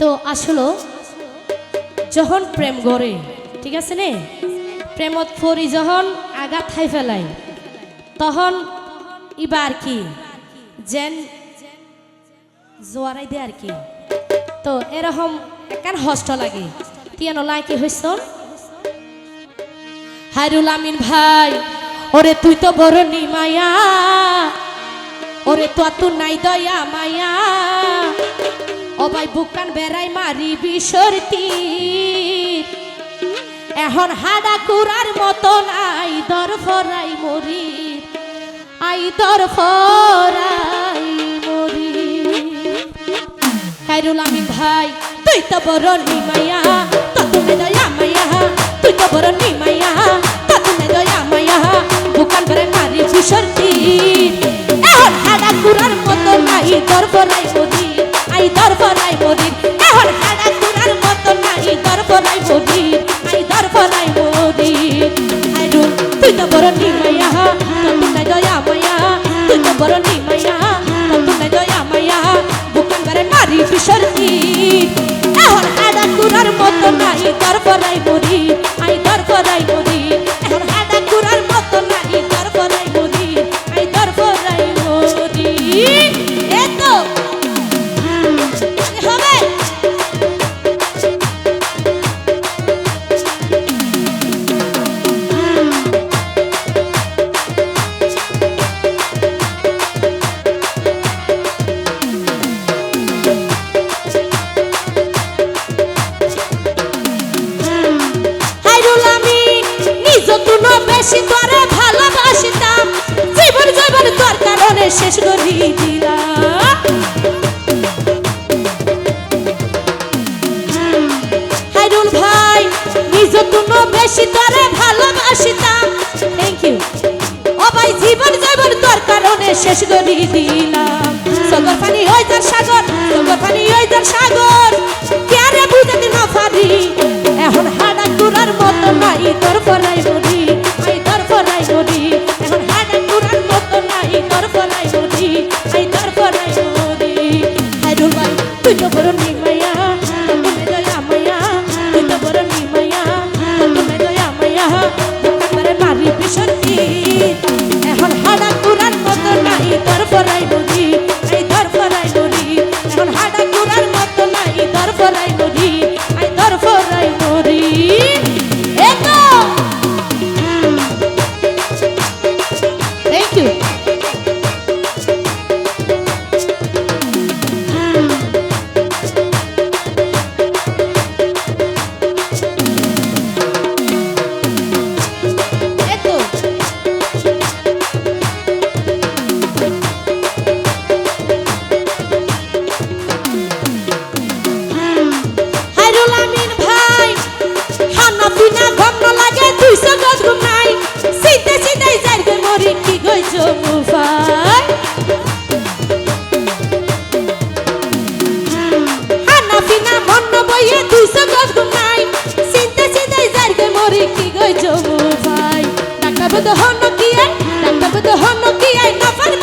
তো আসলো যখন প্রেম গড়ে ঠিক আছে নে? প্রেমত ফরি যখন আঘাত খাই ফেলাই, তখন ইবার কি? যেন জোয়ারাই দে আর কি। তো এরকম একান হষ্ট লাগে। তিয়ান লাই কি হইছ? হারুল আমিন ভাই, ওরে তুই তো বড় নিমায়া ওরে তো তু নাই দয়া মায়া। ও ভাই বুকান বেড়াই মারি বিসর্তি এখন হাডা কুরার মতন আই দর ফরাই মরি আই দর ফরাই মরি খাইরুল আমিন ভাই, তুই তো বড় নিমায়া তো তুমি দয়া মায়া তুই তো বড় নিমায়া তো তুমি দয়া মায়া বুকান বেড়াই মারি বিসর্তি নিমায়া তো তুমি দয়া মায়া তুই তো বড় নিমায়া তো তুমি দয়া মায়া বুকান বেড়াই মারি বিসর্তি এখন তুন বেশি তোরে ভালোবাসিতাম। জীবন জীবন তোর কারণে শেষ করি দিলাম। ভাই, নিজ বেশি তোরে ভালোবাসিতাম। থ্যাংক ইউ ও ভাই, জীবন জীবন তোর কারণে শেষ করি দিলাম। সগর পানি ওই তার সাগর সগর পানি ওই তার সাগর। কেরে বুঝাতে না পারি, এখন হাডা কুরার মতো নাই, তোর ফলাই ভাই তুই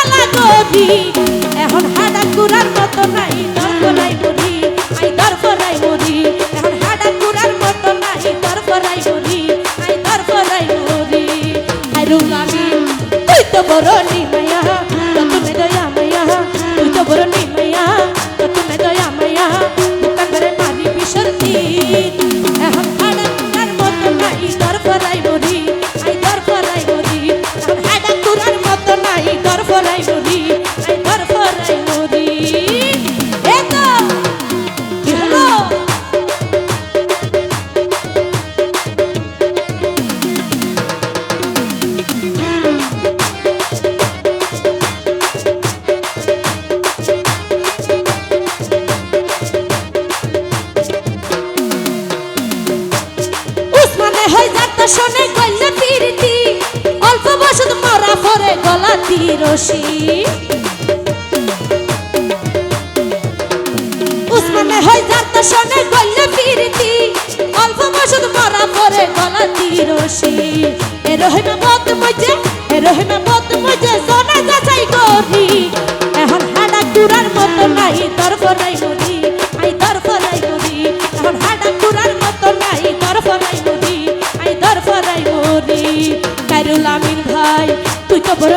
মালা গবি এখন হাডা নাই দর করাই মরি আই দর করাই মরি এখন হাডা কুরার মতো নাই দর করাই মরি আই দর করাই মরি আই তুই তো বড় নিমায়া তুমি দয়া মায়া, তুই তো তুমি দয়া মায়া মারি বিসর্তি আদি রশি উসমানে হয় জাত শোনে গল্লে ফিরতি। অল্প বসত মারা পরে গলা তিরশি এ রহিমা মত মজে, এ রহিমা মত মজে, সোনা যাচাই করি। এখন হাডা কুরার মত নাই, তরফ নাই নদী। আই তরফ নাই নদী। এখন হাডা কুরার মত নাই, তরফ নাই নদী। আই তরফ নাই নদী। কাইরুল আমিন ভাই, তুই তো বড়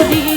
ফলাই